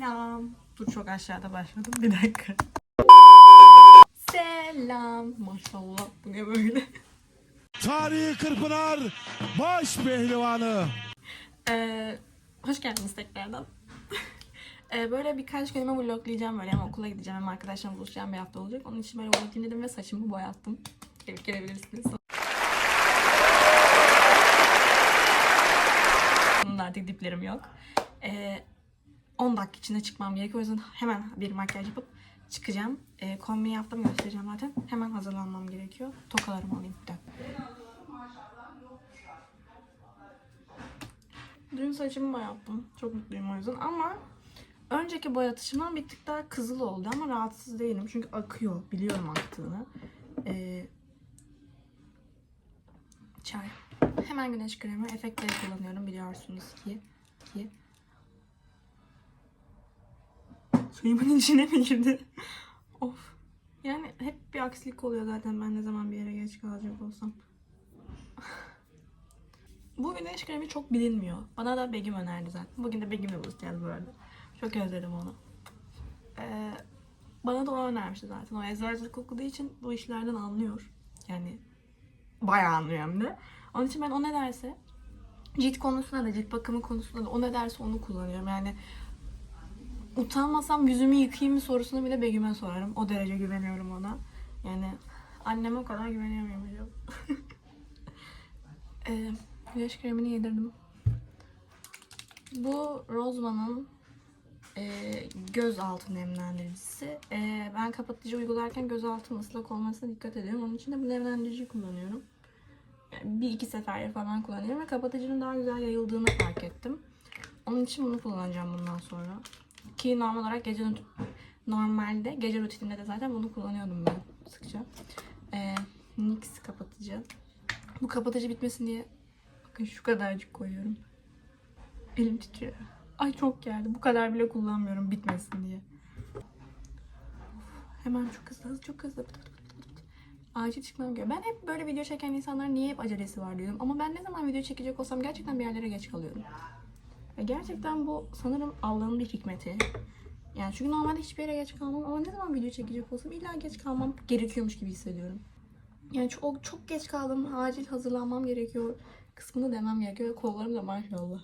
Selam. Dur çok aşağıda başladım. Bir dakika. Selam. Maşallah. Bu ne böyle? Tarihi Kırpınar baş pehlivanı. Ee, hoş geldiniz tekrardan. Ee, böyle birkaç günümü vloglayacağım böyle hem okula gideceğim hem arkadaşlarımla buluşacağım bir hafta olacak. Onun için böyle vloglayayım dedim ve saçımı boyattım. Gelip gelebilirsiniz. Bunun artık diplerim yok. Ee, 10 dakika içinde çıkmam gerekiyor. O yüzden hemen bir makyaj yapıp çıkacağım. Ee, kombini yaptım göstereceğim zaten. Hemen hazırlanmam gerekiyor. Tokalarımı alayım bir dakika. Dün saçımı boyattım. Çok mutluyum o yüzden ama önceki boyatışımdan bir tık daha kızıl oldu ama rahatsız değilim. Çünkü akıyor. Biliyorum aktığını. Ee, çay. Hemen güneş kremi. Efektleri kullanıyorum biliyorsunuz ki. ki. Suyumun içine mi girdi? of. Yani hep bir aksilik oluyor zaten ben ne zaman bir yere geç kalacak olsam. Bu güneş kremi çok bilinmiyor. Bana da Begüm önerdi zaten. Bugün de Begüm'le buluşacağız bu arada. Çok özledim onu. Ee, bana da o önermişti zaten. O eczacılık okuduğu için bu işlerden anlıyor. Yani bayağı anlıyor hem de. Onun için ben o ne derse cilt konusunda da cilt bakımı konusunda da o ne derse onu kullanıyorum. Yani utanmasam yüzümü yıkayayım mı sorusunu bile Begüm'e sorarım. O derece güveniyorum ona. Yani anneme o kadar güveniyor muyum acaba? Ee, güneş kremini yedirdim. Bu Rozman'ın e, göz altı nemlendiricisi. E, ben kapatıcı uygularken göz altım ıslak olmasına dikkat ediyorum. Onun için de bu nemlendiriciyi kullanıyorum. Yani bir iki sefer falan kullanıyorum ve kapatıcının daha güzel yayıldığını fark ettim. Onun için bunu kullanacağım bundan sonra. Ki normal olarak gece normalde gece rutininde de zaten bunu kullanıyordum ben sıkça. E, NYX kapatıcı. Bu kapatıcı bitmesin diye bakın şu kadarcık koyuyorum. Elim titriyor. Ay çok geldi. Bu kadar bile kullanmıyorum bitmesin diye. Hemen çok hızlı hızlı çok hızlı. Pıt pıt pıt pıt. Acil çıkmam gerekiyor. Ben hep böyle video çeken insanların niye hep acelesi var diyorum. Ama ben ne zaman video çekecek olsam gerçekten bir yerlere geç kalıyorum. Ve gerçekten bu sanırım Allah'ın bir hikmeti. Yani çünkü normalde hiçbir yere geç kalmam ama ne zaman video çekecek olsam illa geç kalmam gerekiyormuş gibi hissediyorum. Yani çok, çok geç kaldım. Acil hazırlanmam gerekiyor. Kısmını demem gerekiyor. Kollarım da maşallah.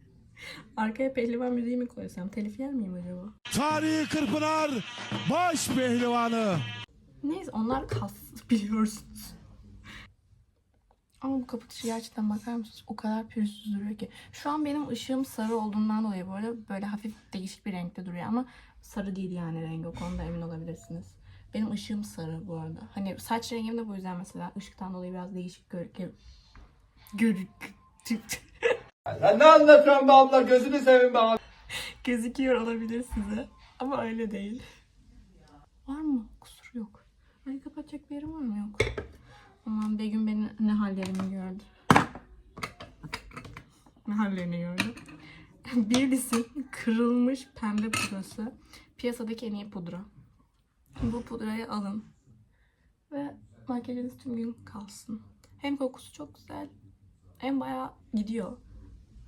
Arkaya pehlivan müziği mi koysam? Telif yer miyim acaba? Tarihi Kırpınar baş pehlivanı. Neyse onlar kas biliyorsunuz. Ama bu kapatıcı gerçekten bakar mısınız? O kadar pürüzsüz duruyor ki. Şu an benim ışığım sarı olduğundan dolayı böyle böyle hafif değişik bir renkte duruyor ama sarı değil yani rengi. O konuda emin olabilirsiniz. Benim ışığım sarı bu arada. Hani saç rengim de bu yüzden mesela ışıktan dolayı biraz değişik görünüyor. Görük. Sen ne anlatıyorsun be abla gözünü seveyim be abi. gözüküyor olabilir size. Ama öyle değil. Var mı? Kusur yok. Ay kapatacak bir yerim var mı? Yok. Aman Begüm beni ne hallerimi gördü. Ne hallerini gördü. Birisin kırılmış pembe pudrası. Piyasadaki en iyi pudra. Bu pudrayı alın. Ve makyajınız tüm gün kalsın. Hem kokusu çok güzel. Hem bayağı gidiyor.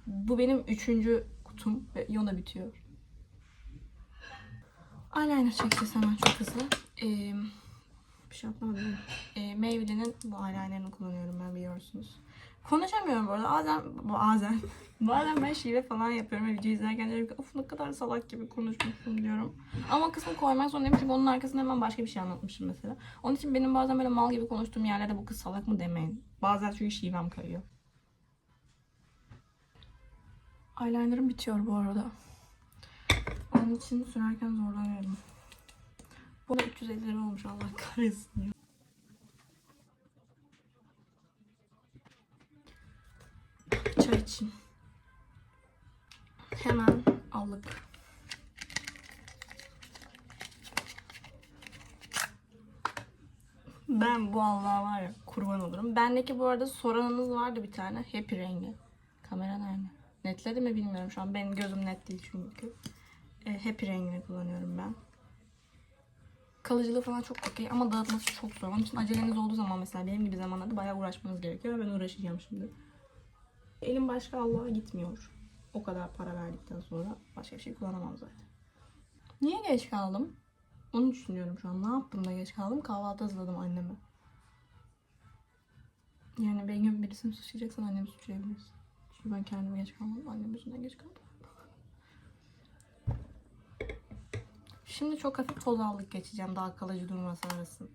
Bu benim üçüncü kutum ve yona bitiyor. Eyeliner çekeceğiz hemen çok hızlı. Ee, bir şey yapmadım. Ee, Maybelline'in bu eyelinerını kullanıyorum ben biliyorsunuz. Konuşamıyorum bu arada. Bazen, bazen, bazen ben şive falan yapıyorum ve video izlerken diyorum ki of ne kadar salak gibi konuşmuşum diyorum. Ama o kısmı koymak zorundayım çünkü onun arkasında hemen başka bir şey anlatmışım mesela. Onun için benim bazen böyle mal gibi konuştuğum yerlerde bu kız salak mı demeyin. Bazen çünkü şivem kayıyor. Eyelinerım bitiyor bu arada. Onun için sürerken zorlanıyorum. Bu da 350 lira olmuş Allah kahretsin ya. Çay için. Hemen aldık. Ben bu Allah'a var ya kurban olurum. Bendeki bu arada soranınız vardı bir tane. Happy rengi. Kamera nerede? Netledi mi bilmiyorum şu an. Benim gözüm net değil çünkü. E, happy rengini kullanıyorum ben. Kalıcılığı falan çok okey ama dağıtması çok zor. Onun için aceleniz olduğu zaman mesela benim gibi zamanlarda bayağı uğraşmanız gerekiyor. Ben uğraşacağım şimdi. Elim başka Allah'a gitmiyor. O kadar para verdikten sonra başka bir şey kullanamam zaten. Niye geç kaldım? Onu düşünüyorum şu an. Ne yaptım da geç kaldım? Kahvaltı hazırladım anneme. Yani bir gün birisini suçlayacaksan annemi suçlayabilirsin. Çünkü ben kendime geç kalmadım. Annem yüzünden geç kaldım. Şimdi çok hafif toz aldık geçeceğim daha kalıcı durması arasın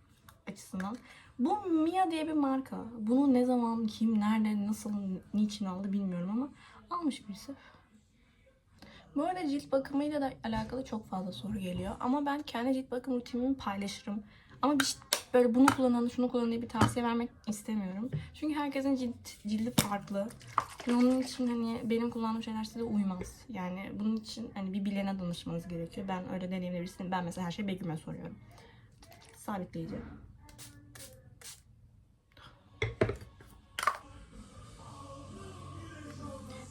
açısından. Bu Mia diye bir marka. Bunu ne zaman, kim, nerede, nasıl, niçin aldı bilmiyorum ama almış birisi. Bu arada cilt bakımıyla da alakalı çok fazla soru geliyor. Ama ben kendi cilt bakım rutinimi paylaşırım. Ama bir, böyle bunu kullanın, şunu kullanın diye bir tavsiye vermek istemiyorum. Çünkü herkesin cilt, cildi farklı. Ve onun için hani benim kullandığım şeyler size uymaz. Yani bunun için hani bir bilene danışmanız gerekiyor. Ben öyle deneyimli birisiyim. Ben mesela her şeyi Begüm'e soruyorum. Sabitleyici.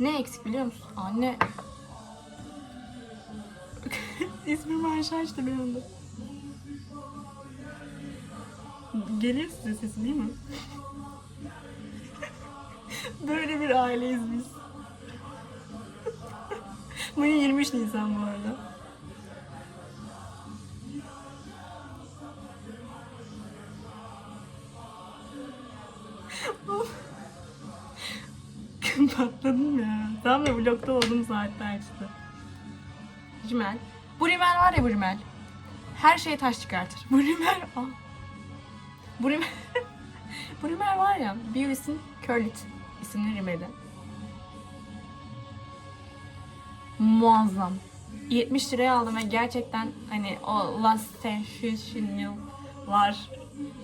Ne eksik biliyor musun? Anne İsmim Ayşe işte bir anda. Geliyor size sesi değil mi? Böyle bir aileyiz biz. Bugün 23 Nisan bu arada. Patladım ya. Tam da vlogda olduğum saatte açtı. Rimel. Bu rimel var ya bu rimel. Her şeye taş çıkartır. Bu rimel... Aa. Bu bu rimel var ya. Biolis'in Curlit isimli rimeli. Muazzam. 70 liraya aldım ve gerçekten hani o Last Sensational var.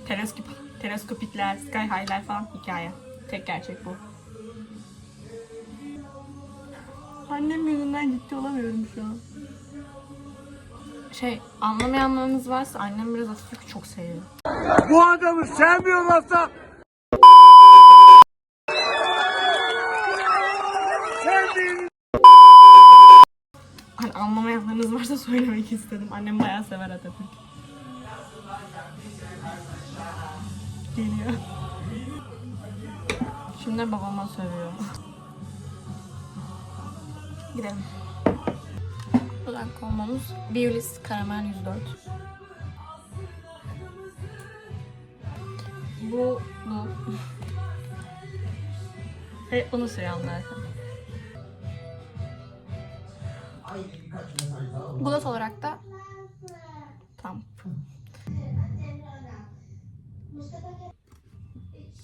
Teleskop, teleskopikler, sky high'ler falan hikaye. Tek gerçek bu. Annem yüzünden ciddi olamıyorum şu an. Şey, anlamayanlarınız varsa annem biraz Atatürk'ü çok seviyor. Bu adamı sevmiyorlarsa Hani anlamayanlarınız varsa söylemek istedim. Annem bayağı sever Atatürk. Geliyor. Şimdi babama sövüyor. Gidelim. Dudak kombomuz Biolis Karamel 104. Bu, bu. Hep bunu sürüyorum zaten. Bulat olarak da tam.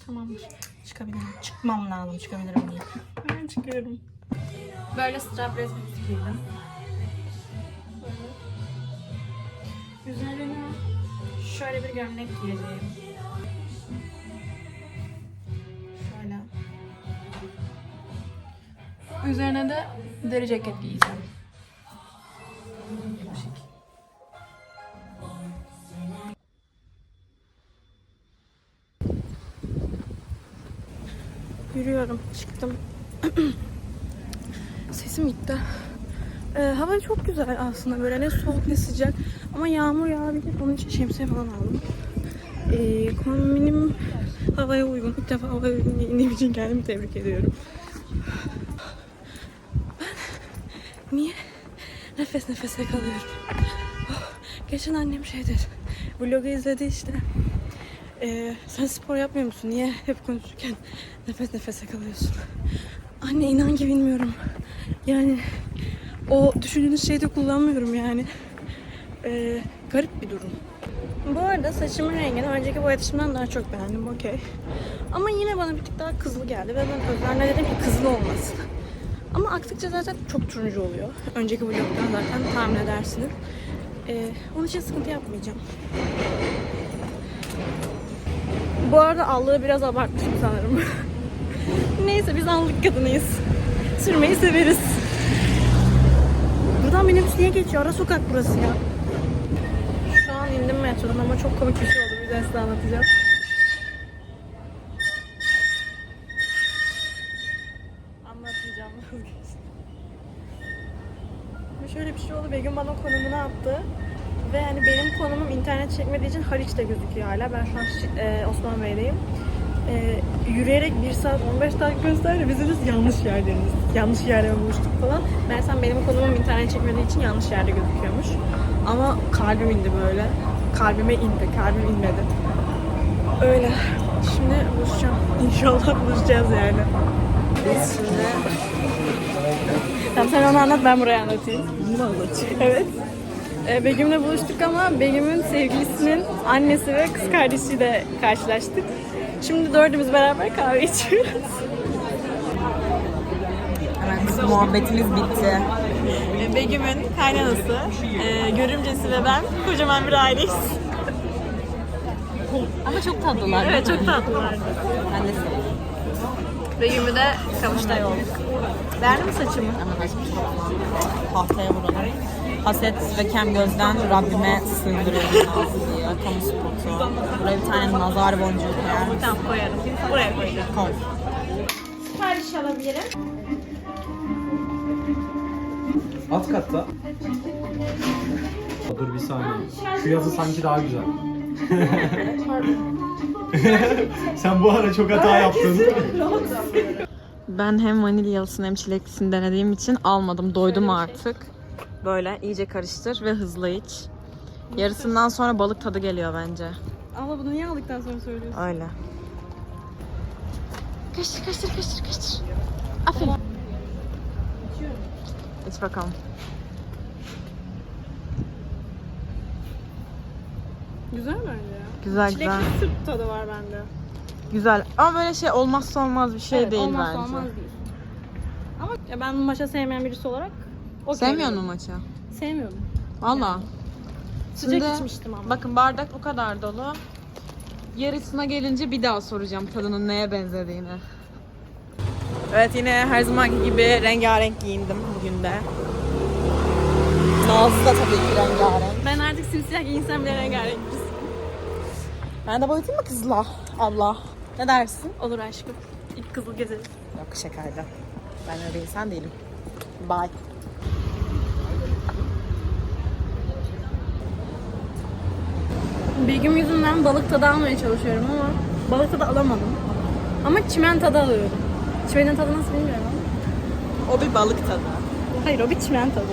Tamamdır. Çıkabilirim. Çıkmam lazım. Çıkabilirim diye. Ben çıkıyorum. Böyle strapless bir üst giydim. Üzerine şöyle bir gömlek giyeceğim. Şöyle. Üzerine de deri ceket giyeceğim. Yürüyorum. Çıktım. Sesim gitti. Ee, hava çok güzel aslında böyle ne soğuk ne sıcak ama yağmur yağabilir onun için şemsiye falan aldım. Ee, kombinim havaya uygun. İlk defa havaya uygun giyindiğim için kendimi tebrik ediyorum. Ben niye nefes nefese kalıyorum? Oh, geçen annem şey dedi. Vlogu izledi işte. Ee, sen spor yapmıyor musun? Niye hep konuşurken nefes nefese kalıyorsun? Anne inan ki bilmiyorum. Yani o düşündüğünüz şeyi de kullanmıyorum yani. Ee, garip bir durum. Bu arada saçımın rengini önceki boyatışımdan daha çok beğendim. Okey. Ama yine bana bir tık daha kızıl geldi ve ben özenle dedim ki kızıl olmasın. Ama aktıkça zaten çok turuncu oluyor. Önceki vlogdan zaten tahmin edersiniz. Ee, onun için sıkıntı yapmayacağım. Bu arada allığı biraz abartmışım sanırım. Neyse biz allık kadınıyız. Sürmeyi severiz. Buradan minibüs niye geçiyor? Ara sokak burası ya. Şu an indim metrodan ama çok komik bir şey oldu. Bir size anlatacağım. Anlatmayacağım. Şöyle bir şey oldu. Begüm bana konumunu attı. Ve hani benim konumum internet çekmediği için Haliç'te gözüküyor hala. Ben şu an e, Osman Bey'deyim. Ee, yürüyerek 1 saat 15 dakika gösterdi. Biz dedik yanlış yerdeyiz. Yanlış yerde buluştuk falan. Meğersem benim konumum internet çekmediği için yanlış yerde gözüküyormuş. Ama kalbim indi böyle. Kalbime indi. Kalbim inmedi. Öyle. Şimdi buluşacağım. İnşallah buluşacağız yani. Biz şimdi... Tamam sen onu anlat ben buraya anlatayım. Bunu anlatayım. Evet. Ee, Begüm'le buluştuk ama Begüm'ün sevgilisinin annesi ve kız kardeşiyle karşılaştık. Şimdi dördümüz beraber kahve içiyoruz. Evet, muhabbetimiz bitti. Begüm'ün kaynanası, e, görümcesi ve ben kocaman bir aileyiz. Ama çok tatlılar. Evet çok tatlılardı. Ben de seviyorum. Begüm'ü de kavuştay olduk. Beğendin mi saçımı? Ama olmaz. Tahtaya vuralım. Haset ve kem gözden Rabbime sığındırıyorum diye. Kamu spotu. Buraya bir tane nazar boncuğu koyar mısın? Tamam koyarım. Buraya koyacağım. Koy. Sipariş alabilirim. Alt katta. Dur bir saniye. Şu yazı sanki daha güzel. Sen bu ara çok hata yaptın. Ben hem vanilyalısını hem çileklisini denediğim için almadım. Doydum artık. Böyle iyice karıştır ve hızlı iç. Yarısından sonra balık tadı geliyor bence. Ama bunu niye aldıktan sonra söylüyorsun? Öyle. Kaçtır, kaçtır, kaçtır, kaçtır. Aferin. İç bakalım. Güzel bence. Güzel güzel. Çilekli süt tadı var bende. Güzel. Ama böyle şey olmazsa olmaz bir şey Evet, değil olmazsa bence. olmaz değil. Ama ya ben maşa sevmeyen birisi olarak o Sevmiyor musun maçı? Sevmiyorum. Valla. Sıcak Şimdi- içmiştim ama. Bakın bardak bu kadar dolu. Yarısına gelince bir daha soracağım tadının neye benzediğini. Evet yine her zamanki gibi rengarenk giyindim bugün de. Nazlı da tabii ki rengarenk. Ben artık simsiyah giyinsem bile rengarenk. Ben de boyatayım mı kızla? Abla. Ne dersin? Olur aşkım. İlk kızıl gezelim. Yok şakaydı. Ben öyle insan değilim. Bye. Begüm yüzünden balık tadı almaya çalışıyorum ama balık tadı alamadım. Ama çimen tadı alıyorum. Çimenin tadı nasıl bilmiyorum ama. O bir balık tadı. Hayır o bir çimen tadı.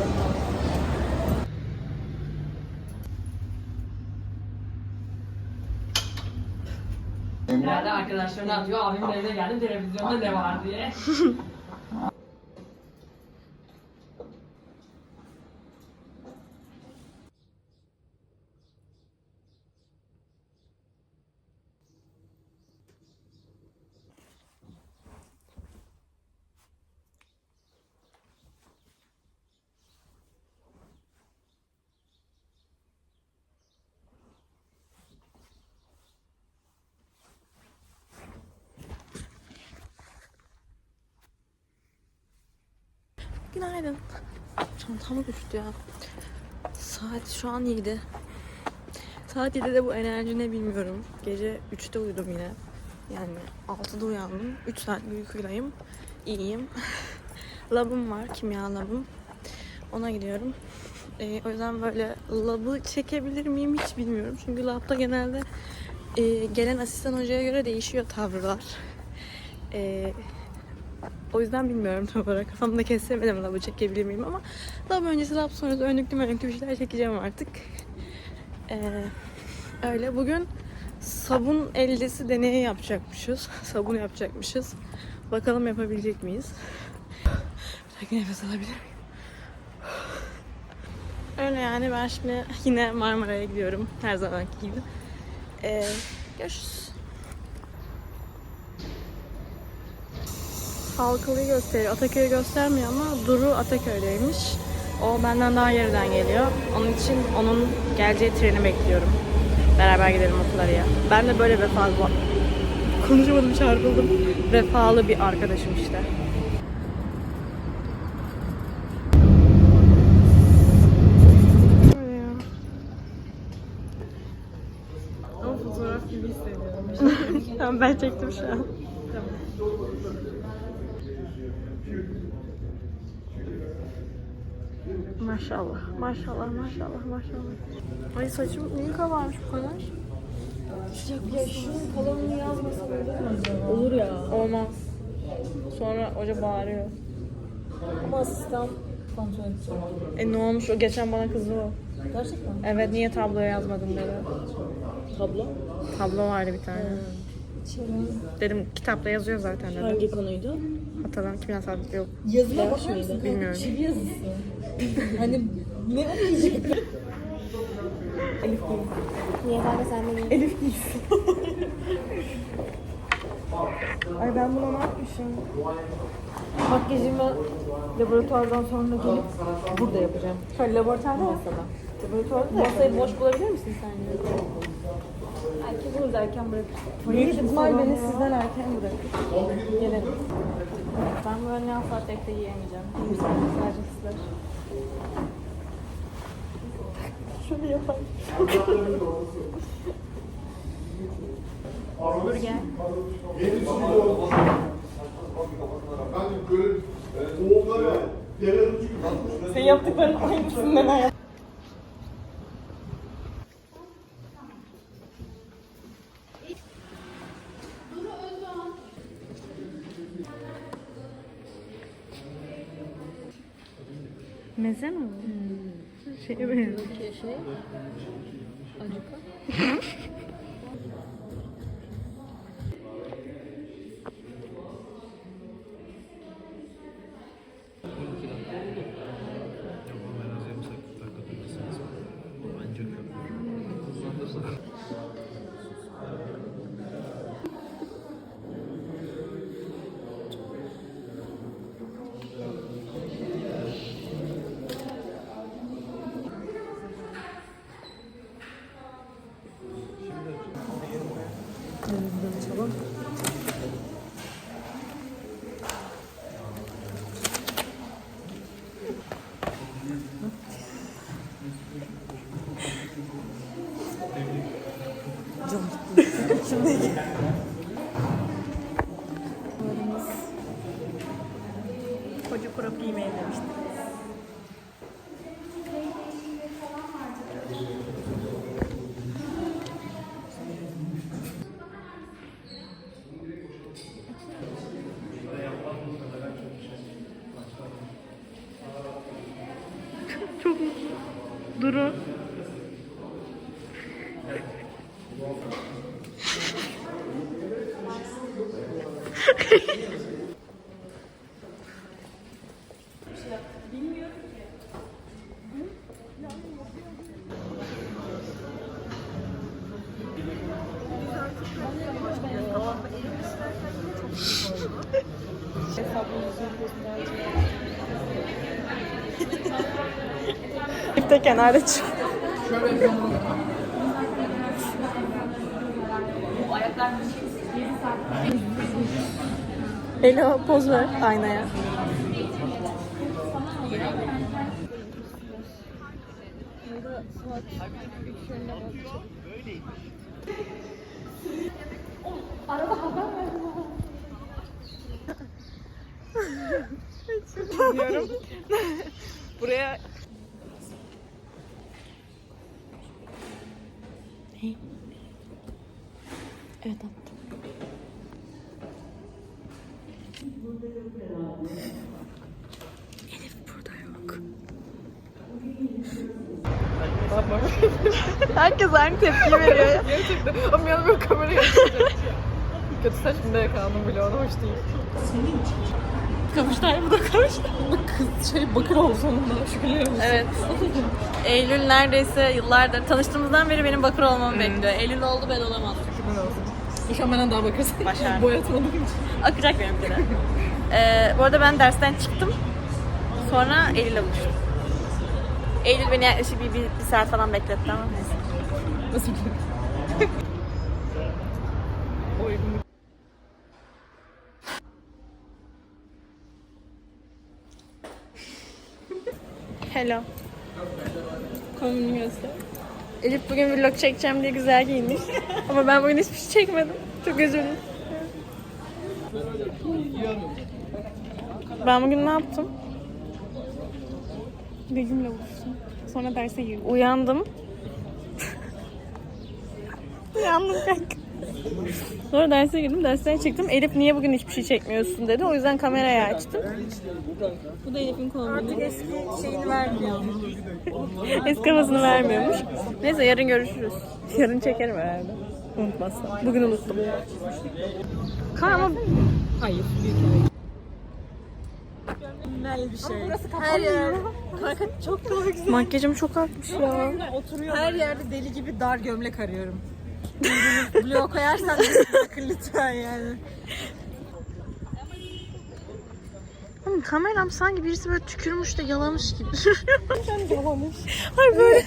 Nerede arkadaşlarına atıyor. Abimin evine geldim televizyonda ne var diye. Günaydın. Çantam düştü ya. Saat şu an 7. Saat 7'de bu enerji ne bilmiyorum. Gece 3'te uyudum yine. Yani 6'da uyandım. 3 saat uykuylayım. İyiyim. labım var, kimya labım. Ona gidiyorum. Ee, o yüzden böyle labı çekebilir miyim hiç bilmiyorum. Çünkü labda genelde e, gelen asistan hocaya göre değişiyor tavırlar. Ee, o yüzden bilmiyorum tam olarak. Kafamda kesemedim labı çekebilir miyim ama lab öncesi lab sonrası önlüklü önlüklü bir şeyler çekeceğim artık. Ee, öyle. Bugün sabun ellisi deneyi yapacakmışız. sabun yapacakmışız. Bakalım yapabilecek miyiz? Bir dakika nefes alabilir miyim? Öyle yani ben şimdi yine Marmara'ya gidiyorum. Her zamanki gibi. Ee, görüşürüz. Halkalı'yı gösteriyor. Ataköy'ü göstermiyor ama Duru Ataköy'deymiş. O benden daha yerden geliyor. Onun için onun geleceği treni bekliyorum. Beraber gidelim Okuları'ya. Ben de böyle vefalı... Konuşamadım çarpıldım. Vefalı bir arkadaşım işte. Ama fotoğraf gibi hissediyorum. tamam ben çektim şu an. Maşallah, maşallah, maşallah, maşallah. Ay saçım niye kabarmış bu kadar? Olur ya. Olmaz. Sonra hoca bağırıyor. Ama asistan kontrol edecek. E ne olmuş o geçen bana kızdı o. Gerçekten. Evet niye tabloya yazmadın dedi. Tablo. Tablo vardı bir tane. Dedim kitapta yazıyor zaten dedim. Hangi konuydu? Kimin hesabı yok. Yazıma bakar mısın? Bilmiyorum. Çivi yazısı. hani ne okuyacak? Niye kanka sen de Elif giysin. Ay ben buna ne yapmışım? Makyajımı laboratuvardan sonra gelip burada yapacağım. Şöyle laboratuvarda mı? Mesela. Laboratuvarda da Masayı boş bulabilir misin sen? Belki buluruz erken bırakırız. Büyük ihtimal beni sizden erken bırakır. Gelelim. Ben bu önlüğü asla tek de yiyemeyeceğim. Sadece sizler. Şunu yapar. Burger. Senin yaptıkların aynısından hayat. Meze mi bu? Şey benziyor. Şey, acıka. Koca de kenarda çık. Ela poz ver aynaya. Buraya Evet attım. Elif burada yok. Herkes aynı tepki veriyor. Gerçekten. Ama yanım yok kamerayı Kötü saçımda yakalandım bile ona hoş değil. Kavuştay bu da kavuştay. Kız şey bakır oldu sonunda şükürler olsun. Evet. Eylül neredeyse yıllardır tanıştığımızdan beri benim bakır olmamı bekliyor. Eylül oldu ben olamadım. Şükürler olsun. İnşallah daha bakırsın. Başardım. Boyatmadığım için. Akacak benimki de. Ee, bu arada ben dersten çıktım. Sonra Eylül'le buluştum. Eylül beni yaklaşık bir, bir, bir saat falan bekletti ama neyse. Nasıl Kombini göster. Elif bugün vlog çekeceğim diye güzel giyinmiş. Ama ben bugün hiçbir şey çekmedim. Çok özür dilerim. Ben bugün ne yaptım? Begüm'le buluştum. Sonra derse girdim. Uyandım. Yandım kanka. Sonra derse girdim, dersten çıktım. Elif niye bugün hiçbir şey çekmiyorsun dedi. O yüzden kamerayı açtım. Bu da Elif'in kombini. Artık eski şeyini vermiyor. eski havasını vermiyormuş. Neyse yarın görüşürüz. Yarın çekerim herhalde. Unutmazsam. Bugün unuttum. Kanka ama... Hayır. Mükemmel bir şey. Her yer. Kanka çok daha güzel. Makyajım çok artmış ya. Her yerde deli gibi dar gömlek arıyorum. Bloğa koyarsan bakın lütfen yani. Oğlum kameram sanki birisi böyle tükürmüş de yalamış gibi duruyor. yalamış. Hayır böyle.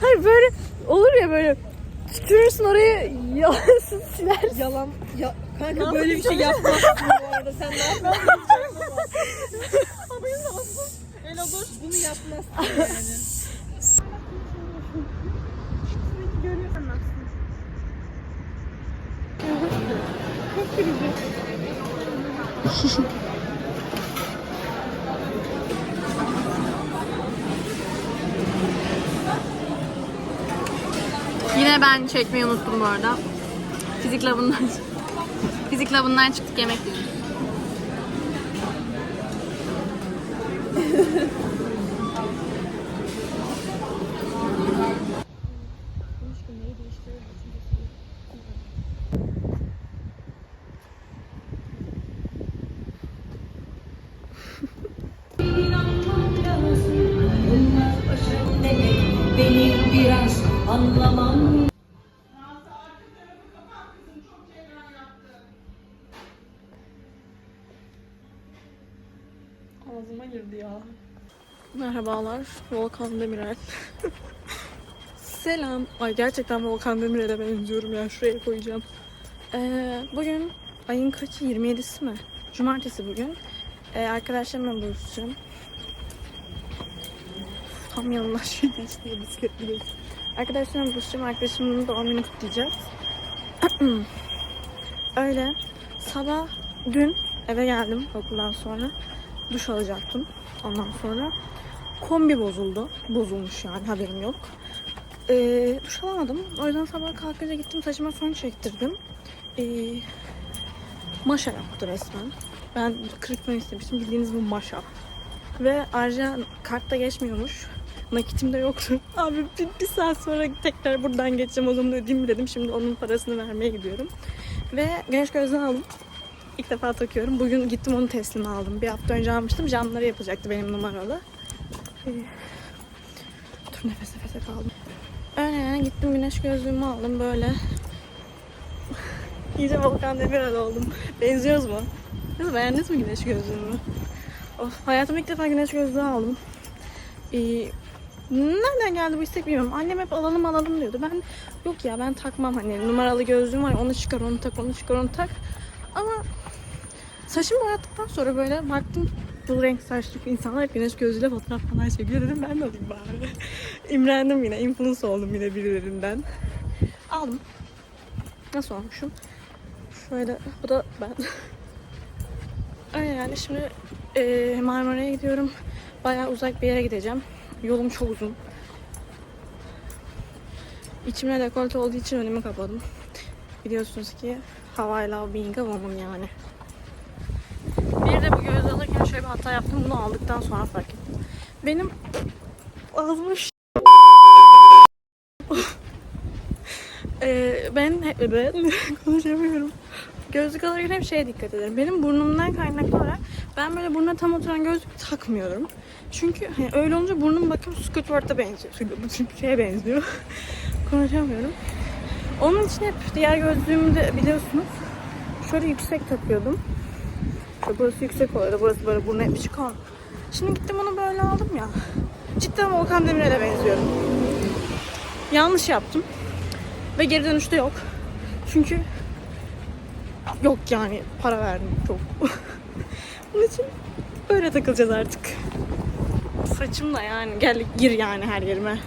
Hayır böyle olur ya böyle tükürürsün oraya yalarsın silersin. Yalan. Ya, kanka böyle bir şey yapmazsın bu arada. Sen ne yapıyorsun? Haberin olsun. El olur bunu yapmazsın yani. Yine ben çekmeyi unuttum bu arada. Fizik labından Fizik labından çıktık yemek yiyoruz. Benim biraz anlamam Ağzıma girdi ya. Merhabalar, Volkan Demirel. Selam. Ay gerçekten Volkan Demirel'e benziyorum ya. Şuraya koyacağım. Ee, bugün ayın kaçı? 27'si mi? Cumartesi bugün. Ee, arkadaşlarımla buluşacağım. Tam yanından şey geçti ya bisikletli geçti. Arkadaşlarımla buluşacağım. Arkadaşımın doğum günü kutlayacağız. Öyle. Sabah dün eve geldim okuldan sonra duş alacaktım. Ondan sonra kombi bozuldu. Bozulmuş yani haberim yok. Ee, duş alamadım. O yüzden sabah kalkınca gittim saçıma fön çektirdim. Ee, maşa yaptı resmen. Ben kırık fön istemiştim. Bildiğiniz bu maşa. Ve ayrıca kartta geçmiyormuş. Nakitim de yoktu. Abi bir, bir saat sonra tekrar buradan geçeceğim o zaman ödeyeyim dedim. Şimdi onun parasını vermeye gidiyorum. Ve güneş gözlüğü aldım. İlk defa takıyorum. Bugün gittim onu teslim aldım. Bir hafta önce almıştım. Camları yapacaktı benim numaralı. Ee, Dur nefes nefese kaldım. Öyle yani gittim güneş gözlüğümü aldım böyle. İyice Volkan Demirel oldum. Benziyoruz mu? Nasıl beğendiniz mi güneş gözlüğümü? Of, hayatımda ilk defa güneş gözlüğü aldım. Ee, nereden geldi bu istek bilmiyorum. Annem hep alalım alalım diyordu. Ben yok ya ben takmam hani numaralı gözlüğüm var onu çıkar onu tak onu çıkar onu tak. Ama saçımı boyattıktan sonra böyle baktım bu renk saçlı insanlar hep güneş gözüyle fotoğraf falan çekiyor dedim ben de alayım bari. İmrendim yine, influence oldum yine birilerinden. Aldım. Nasıl olmuşum? Şöyle, bu da ben. Öyle yani şimdi eee Marmara'ya gidiyorum. Bayağı uzak bir yere gideceğim. Yolum çok uzun. İçimde dekolte olduğu için önümü kapadım. Biliyorsunuz ki how I love being a woman yani. Bir de bu gözü alırken şöyle bir hata yaptım. Bunu aldıktan sonra fark ettim. Benim ağzıma Ee, ben ben konuşamıyorum. Gözlük alırken hep şeye dikkat ederim. Benim burnumdan kaynaklı olarak ben böyle burnuna tam oturan gözlük takmıyorum. Çünkü hani öyle olunca burnum bakın Squidward'a benziyor. Şeye benziyor. Konuşamıyorum. Onun için hep diğer gözlüğümü de biliyorsunuz şöyle yüksek takıyordum. İşte burası yüksek oluyordu. Burası böyle burnu hep çıkan. Şimdi gittim onu böyle aldım ya. Cidden Volkan Demirel'e benziyorum. Yanlış yaptım. Ve geri dönüşte yok. Çünkü yok yani para verdim çok. Bunun için böyle takılacağız artık. Saçım da yani gel gir yani her yerime.